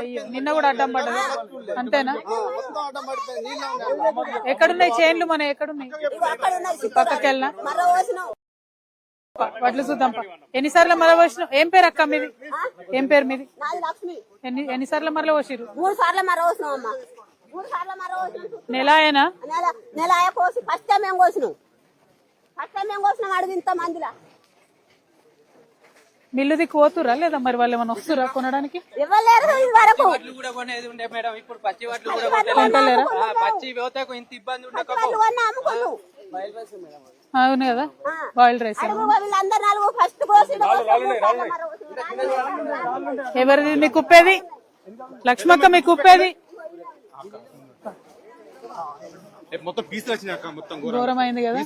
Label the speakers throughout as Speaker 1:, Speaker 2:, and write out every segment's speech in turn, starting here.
Speaker 1: అయ్యో నిన్న కూడా అడ్డం పడ్డది? అంతేనా? ఎక్కడున్నాయి చైన్లు మన ఎక్కడున్నాయి? పక్కకి వెళ్ళినా వడ్లు చూద్దాం. ఎన్నిసార్లు మరల పోసిన ఏం పేరు అక్క మీది? ఏం పేరు మీది?
Speaker 2: నాది లక్ష్మి.
Speaker 1: ఎన్ని ఎన్నిసార్లు మరల పోసిరు
Speaker 2: మూడు సార్లు మరో పోసినాం అమ్మ. మూడు సార్లు పోసినాం
Speaker 1: నెల అయినా
Speaker 2: నెల నెల అయ్యా కోసి ఫస్ట్ టైం మేము కోసినాం? ఫస్ట్ టైం మేము కోసినాం? అడుగు ఇంత మందిలా.
Speaker 1: మిల్లు దిక్కు పోతురా లేదా మరి వాళ్ళు ఏమైనా వస్తురా కొనడానికి?
Speaker 2: ఇవ్వలేరు ఇది వరకు.
Speaker 3: వడ్లు కూడా కొనేది ఉండే మేడం ఇప్పుడు పచ్చి వడ్లు కూడా కొనేది
Speaker 1: కొంటలేరా
Speaker 3: ఆ, పచ్చి పోతకు ఇంత ఇబ్బంది ఉండకపో
Speaker 2: అమ్ముకుంటాం
Speaker 1: అవును కదా? బాయిల్డ్ రైస్
Speaker 2: అడుగు వీళ్ళందరూ నాలుగు ఫస్ట్ కోసి
Speaker 1: ఎవరిది? మీ కుప్పేది? లక్ష్మక్క మీ కుప్పేది?
Speaker 4: మొత్తం పీసులు వచ్చినాక మొత్తం
Speaker 1: ఘోరం. అయింది కదా?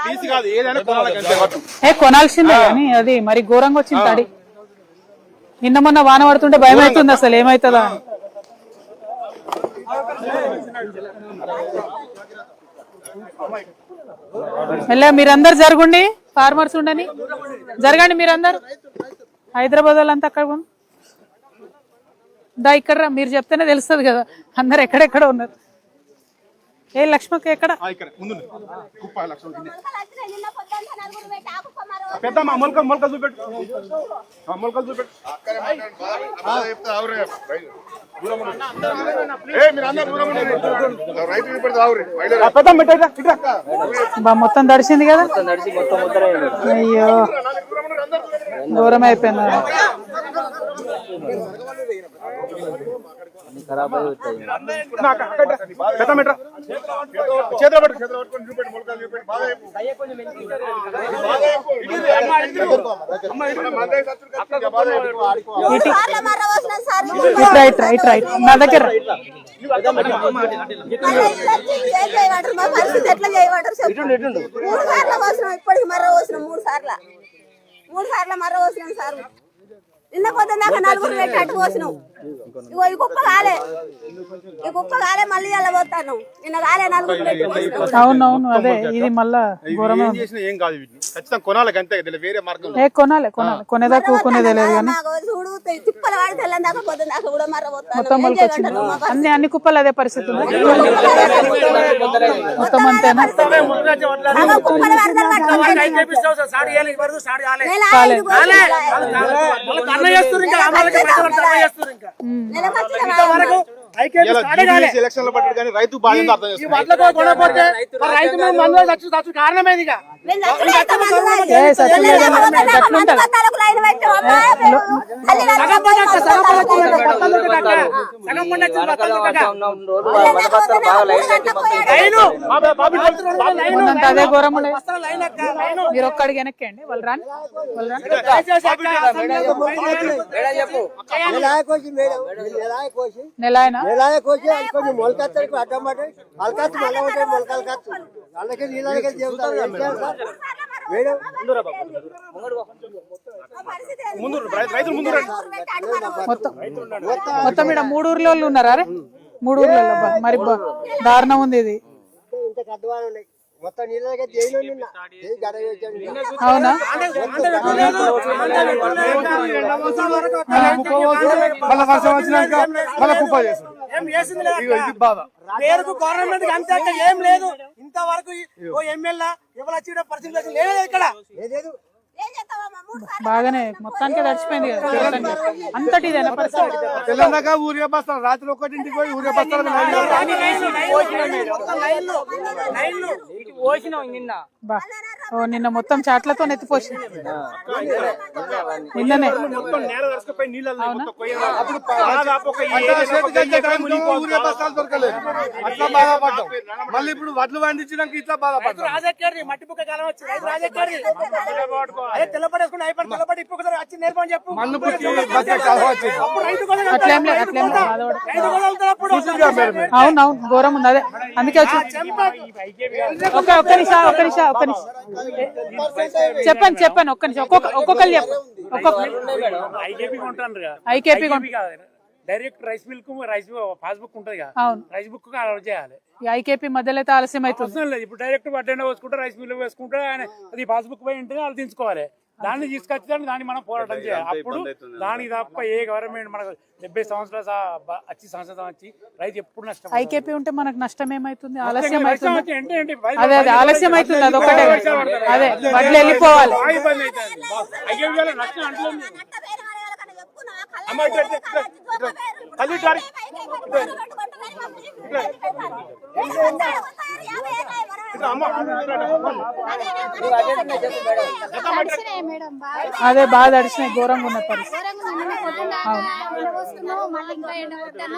Speaker 4: పీసు కాదు ఏదైనా.
Speaker 1: ఏ కొనాల్సిందే కానీ అది మరి ఘోరంగా వచ్చింది తడి. నిన్న మొన్న వాన పడుతుంటే భయం అవుతుంది అసలు ఏమైతుందా? అని మెల్ల మీరందరు జరగండి ఫార్మర్స్ ఉండని. జరగండి మీరందరు. హైదరాబాద్ వాళ్ళంతా అక్కడ దా ఇక్కడ రా, మీరు చెప్తేనే తెలుస్తుంది కదా అందరు ఎక్కడెక్కడ ఉన్నారు? ఏ లక్ష్మక్క ఎక్కడ?
Speaker 4: పెద్దమ్మ మొలక మొలక చూపెట్టు. ఆ, మొలకలు చూపెట్టు.
Speaker 1: మొత్తం తడిసింది కదా? అయ్యో. ఘోరం అయిపోయింది
Speaker 4: చేతిలో పట్టు చేతిలో పట్టుకొని చూపెట్టు మొలకలు చూపెట్టు బాగా చెప్పు. బాగా చెప్పు. అమ్మ. అమ్మ. మందే బాగా చెప్పు.
Speaker 2: సార్
Speaker 1: రైట్ రైట్ రైట్ నా దగ్గర
Speaker 2: మా పరిస్థితి ఎట్లా చేయమంటారు చెప్పు. మూడు సార్లు పోసినాం ఇప్పటికి మరో పోసినాం మూడు సార్లు మూడు సార్లు మరో పోసినాం సార్ నిన్న పొద్దున్న దాకా నలుగురు పెట్టి అట్టు పోసినాం ఇగో ఈ కుప్ప కాలే. ఈ కుప్ప కాలే మళ్ళీ అలా పోతాను నిన్న కాలే నలుగురు పెట్టి పోసినాం
Speaker 1: అవునవును అదే ఇది మళ్ళా
Speaker 4: ఇవి
Speaker 1: ఘోరమే
Speaker 4: ఏం
Speaker 1: ఉంది.
Speaker 4: చేసినా ఏం కాదు వీటిని. ఖచ్చితంగా కొనాలి అంతే దీనిలో వేరే మార్గం. లేదు.
Speaker 1: ఏ కొనాలి కొనాలి. కొనేదాకా లేదు కానీ.
Speaker 2: చూడు తిప్పలు వాడి తెల్లని దాకా పొద్దున్న దాకా కూడా మరో పోతాను
Speaker 1: మొత్తం
Speaker 2: ఏం
Speaker 1: మొలకొచ్చింది
Speaker 2: చేయమంటారు? మా
Speaker 1: అన్ని అన్ని కుప్పలు అదే పరిస్థితి ఉంది. మొత్తం అంతేనా?
Speaker 2: వరదలు పట్టుకొని
Speaker 4: బాధ్యత అర్థం చేసుకోవాలి
Speaker 3: కారణమేది
Speaker 2: మేము చచ్చిపోతాం అందులో.
Speaker 1: ఏ సత్యం
Speaker 2: నెల
Speaker 1: లేదని
Speaker 2: పోతే నాకు
Speaker 1: గట్ల
Speaker 2: మందు
Speaker 1: ఉంటది.
Speaker 2: బత్తాలకు లైన్ పెట్టాం. అమ్మా, మేము తల్లి గారు మందు బత్తాలకు లైన్ పెట్టాం.
Speaker 1: ఉన్నంత అదే ఘోరం మీరు ఒక్కడికి వెనక్కండి వాళ్ళు రాని వాళ్ళు రాని నెల
Speaker 5: పడ్డది మొలకత్తు మళ్ళీ ఉంటాయి మొలకలు కత్తు అందుకే నీళ్ళకే చెబుతారు
Speaker 1: మొత్తం మొత్తం ఇక్కడ మూడు ఊర్లో ఉన్నారా అరే మూడు ఊర్లలో బా. మరి. దారుణం ఉంది ఇది.
Speaker 5: ఇంత కద్దవాళ్ళు ఉన్నాయి. మొత్తం జైలు.
Speaker 1: అవునా
Speaker 4: మళ్ళా వర్షం వచ్చినాక మళ్ళా కుప్ప
Speaker 6: పేరుకు గవర్నమెంట్ అంతే ఏం లేదు ఇంతవరకు ఓ ఎమ్మెల్యే ఎవరు వచ్చి పరిస్థితి లేదు ఇక్కడ
Speaker 5: ఏదేదు
Speaker 1: బాగానే మొత్తానికి తడిచిపోయింది. అంతటి
Speaker 4: తెలంగాణ ఊరిగా బస్తాలు రాత్రి ఒక్కటింటికి పోయి ఊరిగా బస్తాలు
Speaker 3: పోసినాం నిన్న
Speaker 1: బా ఓ నిన్న మొత్తం చాట్లతో నెత్తిపోసి నిన్ననే.
Speaker 7: అట్లా బాధపడ్డాం. మళ్ళీ ఇప్పుడు వడ్లు పండించినాక ఇట్లా బాధపడ్డాం.
Speaker 6: రాజెక్కడి మట్టి పుక్క కాలం వచ్చి రైతు రాజెక్కడి అదే తెల్లపడేసుకుని అయిపోయి తెల్లపడి ఇప్పుడు ఒకసారి వచ్చి నేర్పని చెప్పు.
Speaker 7: మన్ను పుట్టి బస్తా కాలువ వచ్చింది.
Speaker 6: అప్పుడు రైతు కోసం
Speaker 1: అట్లేం లేదు అట్లేం లేదు బాధపడ
Speaker 6: రైతు కోసం వెళ్తున్నప్పుడు
Speaker 1: అవును అవును ఘోరం ఉంది. అదే అందుకే వచ్చి ఒక ఒక్క నిమిషం ఒక్క నిమిషం ఒక్క నిమిషం. చెప్పండి చెప్పండి ఒక్క నిమిషం ఒక్కొక్క ఒక్కొక్కరు చెప్పు ఒక్కొక్క
Speaker 6: IKP direct rice milk rice passbook ఉంటుంది కదా.
Speaker 1: అవును.
Speaker 6: రైస్ బుక్ చేయాలి.
Speaker 1: ఈ ఐకేపీ మధ్యలో అయితే ఆలస్యం అవుతుంది
Speaker 6: లేదు. ఇప్పుడు డైరెక్ట్ వడ్డైనా వేసుకుంటే రైస్ మిల్ వేసుకుంటే అది పాస్బుక్ పోయి ఉంటే వాళ్ళు తీసుకోవాలి.
Speaker 8: దాన్ని తీసుకొచ్చేదాన్ని దాన్ని మనం పోరాటం చేయాలి. అప్పుడు దానికి తప్ప ఏ గవర్నమెంట్ మనకు డెబ్బై సంవత్సరాలు వచ్చి సంవత్సరం వచ్చి రైతు ఎప్పుడు నష్టం
Speaker 1: ఐకేపీ ఉంటే మనకు నష్టం ఏమైతుంది? ఆలస్యం అవుతుంది? అదే అదే ఆలస్యం
Speaker 8: రోజులు
Speaker 1: అవుతుంది అది ఒకటే. అదే వడ్లు వెళ్ళిపోవాలి. అదే బాగా తడిచినాయి ఘోరంగా ఉన్న పరిస్థితి.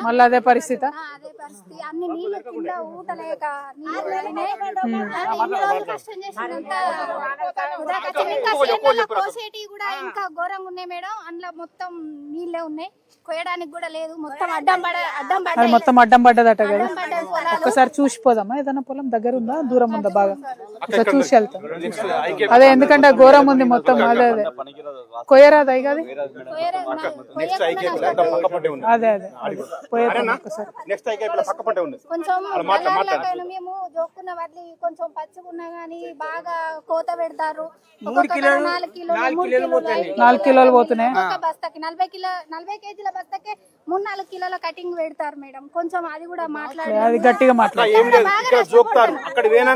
Speaker 2: మళ్ళీ
Speaker 1: అదే పరిస్థితి?
Speaker 2: అన్ని నీళ్ళు కింద కోసేటివి కూడా ఇంకా ఘోరంగా ఉన్నాయి మేడం. అందులో మొత్తం నీళ్ళే ఉన్నాయి. కోయడానికి కూడా లేదు. మొత్తం అడ్డం పడ అడ్డం
Speaker 1: మొత్తం అడ్డం పడ్డదట కదా? ఒక్కసారి చూసిపోదామా? ఏదైనా పొలం దగ్గర ఉందా? దూరం ఉందా బాగా? ఒకసారి చూసి వెళ్తాం. అదే ఎందుకంటే ఘోరం ఉంది మొత్తం అదే అదే. కొయ్యరాదు అయి కదా అదే అదే.
Speaker 4: నెక్స్ట్
Speaker 2: మేము జోక్కున్న వడ్లు కొంచెం పచ్చిగున్నా గానీ బాగా కోత పెడతారు. నాలుగు కిలోలు
Speaker 1: నాలుగు కిలోలు పోతున్నాయి.
Speaker 2: బస్తకి నలభై కిలో నలభై కేజీల బస్తకే మూడు నాలుగు కిలోల కటింగ్ పెడతారు మేడం. కొంచెం అది కూడా మాట్లాడి
Speaker 1: అది గట్టిగా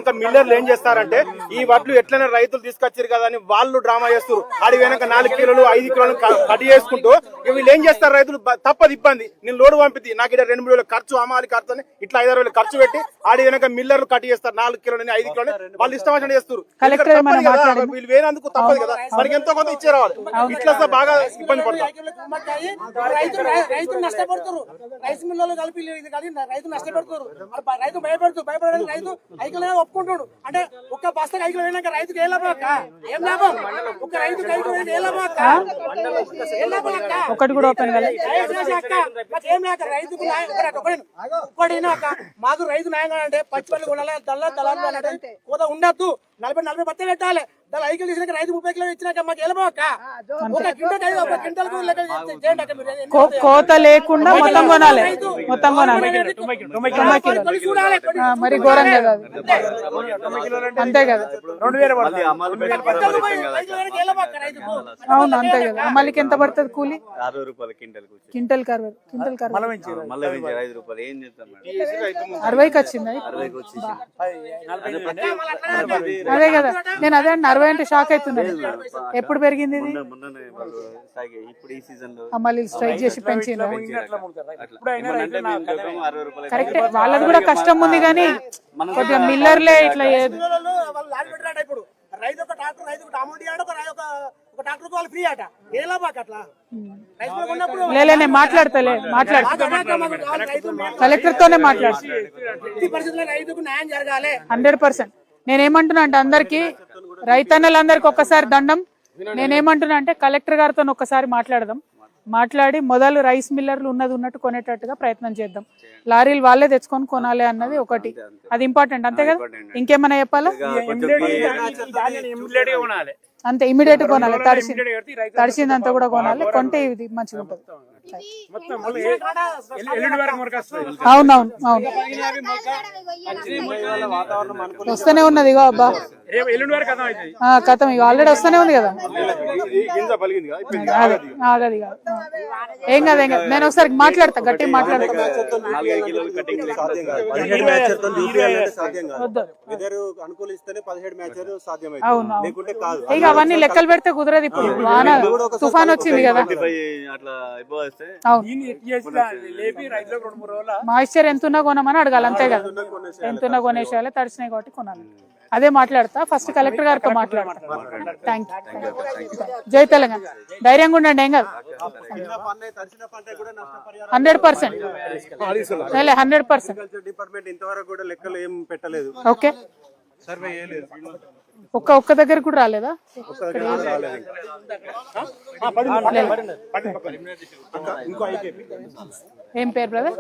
Speaker 4: పోయినాక మిల్లర్లు ఏం చేస్తారంటే ఈ వడ్లు ఎట్లైనా రైతులు తీసుకొచ్చారు కదా అని వాళ్ళు డ్రామా చేస్తారు ఆడి వెనక నాలుగు కిలోలు ఐదు కిలోలు కట్ చేసుకుంటూ వీళ్ళు ఏం చేస్తారు రైతులు? తప్పదు ఇబ్బంది. నేను లోడు పంపితే నాకు ఇక్కడ రెండు మూడు వేలు ఖర్చు అమాలి ఖర్చు అని ఇట్లా ఐదారు వేలు ఖర్చు పెట్టి ఆడి వెనక మిల్లర్లు కట్ చేస్తారు. నాలుగు కిలోలు ఐదు కిలోలు వాళ్ళు ఇష్టం వచ్చినట్టు చేస్తారు? వీళ్ళు వేరేందుకు తప్పదు కదా. మనకి ఎంతో కొంత ఇచ్చే రావాలి ఇట్లా బాగా ఇబ్బంది పడతారు.
Speaker 6: రైతు నష్టపడుతున్నారు రైతు భయపడుతూ భయపడడానికి రైతు ఐకిలో ఒప్పుకుంటాడు అంటే ఒక్క బస్తా ఐకిలో పోయినాక రైతుకి ఏ లాభం అక్క? ఏం లాభం? ఒక రైతు ఐకిలో పోయినాక ఏ లాభం అక్క? ఏ లాభం అక్క?
Speaker 1: ఒకటి కూడా ఓపెన్
Speaker 6: దయచేసి అక్క. మాకు ఏం లేక రైతుకు ఒకటి. అక్క మాకు రైతు న్యాయం అంటే పచ్చిపల్లి కొనాలి దళ దళాలు కోత ఉండద్దు. నలభై నలభై బత్త పెట్టాలి. దాని ఐకిలు తీసినాక రైతు ముప్పై కిలో ఇచ్చినాక మాకు అక్క ఒక క్వింటల్ ఐదు ఒక క్వింటల్ చేయండి అక్క మీరు.
Speaker 1: కోత లేకుండా మొత్తం కొనాలి. మొత్తం కొనాలి. కిలో
Speaker 6: చూడాలి
Speaker 1: మరి ఘోరం కదా. అంతే కదా.
Speaker 8: రెండు వేల పడుతుంది.
Speaker 1: అవును అంతే కదా. మళ్ళీ ఎంత పడుతుంది కూలి?
Speaker 9: అరవై రూపాయల క్వింటల్
Speaker 1: కరవై కరవై.
Speaker 9: ఐదు
Speaker 1: అరవైకి వచ్చింది?
Speaker 9: అరవైకి
Speaker 1: అదే కదా. నేను అదే అండి అరవై అంటే షాక్ అవుతున్నాను ఎప్పుడు పెరిగింది ఇది?
Speaker 9: ఇప్పుడు ఈ
Speaker 1: సీజన్లో. మళ్ళీ స్ట్రైక్ చేసి పెంచిన కరెక్టే వాళ్ళది కూడా కష్టం ఉంది కానీ కొద్దిగా మిల్లర్లే ఇట్లా
Speaker 6: రైతు ఒక ట్రాక్టర్ రైతు ఒక అమౌంట్ ఇవ్వడు ఒక రై- ఒక ఒక ట్రాక్టర్ వాళ్ళు ఫ్రీ అట. ఏ లాభాక అట్లా? రైతులకు ఉన్నప్పుడు
Speaker 1: లేలే నేను మాట్లాడతలే మాట్లాడు.
Speaker 6: మాకు అనాక మాకు కావాలి రైతు మేలు.
Speaker 1: కలెక్టర్ తోనే మాట్లాడు.
Speaker 6: ఎట్టి పరిస్థితుల్లో రైతుకు న్యాయం జరగాలి.
Speaker 1: Hundred percent. నేనేమంటున్నా అంటే అందరికి రైతన్నలందరికి ఒక్కసారి దండం. నేనేమంటున్నా అంటే కలెక్టర్ గారితో ఒక్కసారి మాట్లాడదాం. మాట్లాడి మొదలు రైస్ మిల్లర్లు ఉన్నది ఉన్నట్టు కొనేటట్టుగా ప్రయత్నం చేద్దాం. లారీలు వాళ్ళే తెచ్చుకొని కొనాలి అన్నది ఒకటి. అది ఇంపార్టెంట్ అంతే కదా? ఇంకేమైనా చెప్పాలా? అంతే ఇమీడియట్ కొనాలి. తడిసి తడిసిందంతా కూడా కొనాలి. కొంటే ఇది మంచిగా ఉంటుంది అవునవును అవును వస్తూనే ఉన్నది ఇగో అబ్బా. కథం ఇక ఆల్రెడీ వస్తూనే ఉంది కదా. ఆగదు ఇక ఏం కాదు ఏం కాదు. నేను ఒకసారి మాట్లాడతా గట్టిగా మాట్లాడతా. అవును, ఇక అవన్నీ లెక్కలు పెడితే కుదరదు ఇప్పుడు. వాన తుఫాన్ వచ్చింది కదా. మాయిశ్చర్ ఎంతున్నా కొనమని అడగాలి అంతే కదా. ఎంతున్నా కొనేసేయాలి తడిసినాయి కాబట్టి కొనాలి. అదే మాట్లాడతా ఫస్ట్ కలెక్టర్ గారితో మాట్లాడతా. థ్యాంక్ యూ జై తెలంగాణ. ధైర్యంగా ఉండండి ఏం కాదు. Hundred percent. Hundred percent.
Speaker 10: Department ఇంతవరకు కూడా లెక్కలు ఏం పెట్టలేదు.
Speaker 1: ఓకే.
Speaker 10: సర్వే చేయలేదు.
Speaker 1: ఒక్క ఒక్క దగ్గర కూడా రాలేదా? ఏం పేరు బ్రదర్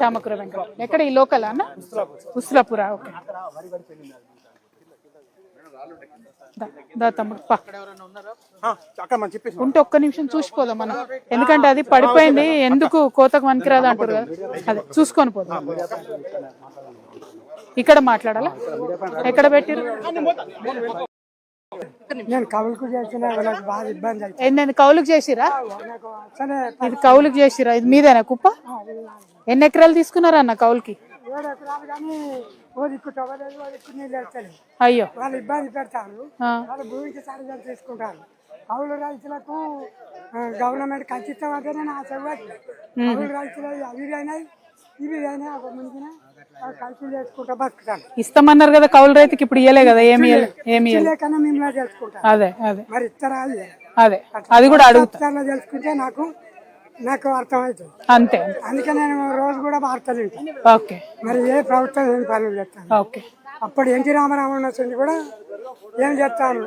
Speaker 1: చామకూర వెంకట. ఎక్కడ? ఈ లోకల్ అన్న? ఉస్లాపురా ఓకే. ఉంటే ఒక్క నిమిషం చూసిపోదాం మనం. ఎందుకంటే అది పడిపోయింది ఎందుకు కోతకు వనికిరాదు అంటారు కదా. అదే చూసుకొని పోదాం. ఇక్కడ మాట్లాడాలా? ఎక్కడ పెట్టిరు?
Speaker 11: నేను కవులకు చేసిన నాకు బాగా ఇబ్బంది
Speaker 1: ఏంటండి కౌలుకు చేసిరా? ఇది కౌలుకు చేసిరా? ఇది మీదేనా కుప్ప? ఎన్ని ఎకరాలు తీసుకున్నారా అన్న కౌలుకి? అయ్యో.
Speaker 11: వాళ్ళు ఇబ్బంది పెడతారు.
Speaker 1: ఆ.
Speaker 11: వాళ్ళు భూమికి సరిగ్గా తీసుకుంటారు. కౌలు రైతులకు గవర్నమెంట్ ఖచ్చితం అంటేనే నా చెవ్వట్లేదు కౌలు రైతులు అవి అయినాయి ఇవి అయినాయి ఒక ముందున
Speaker 1: ఇస్తామన్నారు కదా కౌలు రైతుకి ఇప్పుడు ఇయ్యలే కదా ఏమి ఏమి అదే అదే.
Speaker 11: మరి అది
Speaker 1: అదే కూడా అడుగుతా.
Speaker 11: ఇస్తారో తెలుసుకుంటే నాకు నాకు అర్థమవుతుంది.
Speaker 1: అంతే
Speaker 11: అందుకే నేను రోజు కూడా వార్తలు
Speaker 1: ఓకే.
Speaker 11: మరి ఏ ప్రభుత్వం ఏం పనులు చేస్తాను.
Speaker 1: ఓకే.
Speaker 11: అప్పుడు ఎన్టీ రామారావు ఉన్నటువంటి కూడా ఏం చేస్తాను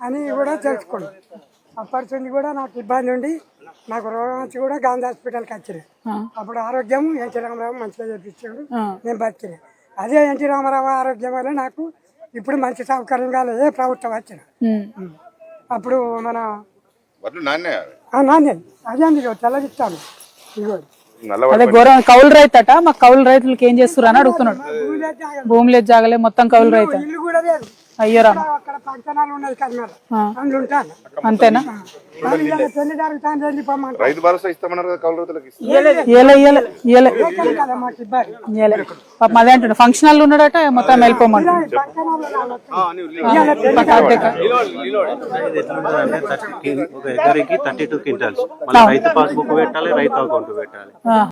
Speaker 11: అని కూడా తెలుసుకున్నాను అప్పటి నుంచి కూడా నాకు ఇబ్బంది ఉండి నాకు రోగం వచ్చి కూడా గాంధీ హాస్పిటల్కి వచ్చినాయి
Speaker 1: ఆ.
Speaker 11: అప్పుడు ఆరోగ్యం ఎన్టీ రామారావు మంచిగా చేపించాడు. నేను బతికిన అదే ఎన్టీ రామారావు ఆరోగ్యం వల్ల నాకు ఇప్పుడు మంచి సౌకర్యం కాలేదు ఏ ప్రభుత్వం వచ్చిన. అప్పుడు మన నాణ్యం అదే అండి తెల్లగిస్తాను
Speaker 12: నల్ల
Speaker 1: అదే ఘోరం. కౌలు రైతు అట మా కౌలు రైతులకి ఏం చేస్తున్నారు అని అడుగుతున్నాడు.
Speaker 11: భూమి లేదు,
Speaker 1: జాగలే మొత్తం కౌలు రైతు.
Speaker 11: ఇల్లు కూడా లేదు.
Speaker 1: అయ్యో రామ
Speaker 11: అక్కడ పంచనాలు ఉన్నాయి కర్మలు
Speaker 1: ఆ.
Speaker 11: అందులో ఉంటాను.
Speaker 1: అంతేనా?
Speaker 11: కానీ ఇలా పెళ్ళి జరుగుతాను వెళ్ళి పొమ్మంటారు
Speaker 12: రైతు భరోసా ఇస్తామన్నారు కదా కౌలు రైతులకు ఇస్తారు
Speaker 1: ఇయ్యలే ఇయ్యలే ఇయ్యలే
Speaker 11: ఇక్కడే కదా మాకు ఇబ్బంది
Speaker 1: ఇయ్యలే పాపం అదే అంటున్నా. ఫంక్షన్ హాల్ ఉన్నాడట మొత్తం వెళ్ళిపోమంటు
Speaker 11: పంచనాలు రావచ్చు.
Speaker 9: ఇది ఎట్లుంటదంటే థర్టీ ఒక ఎకరికి థర్టీ టూ క్వింటాల్స్. మళ్ళీ రైతు పాస్బుక్ పెట్టాలి రైతు అకౌంట్ పెట్టాలి.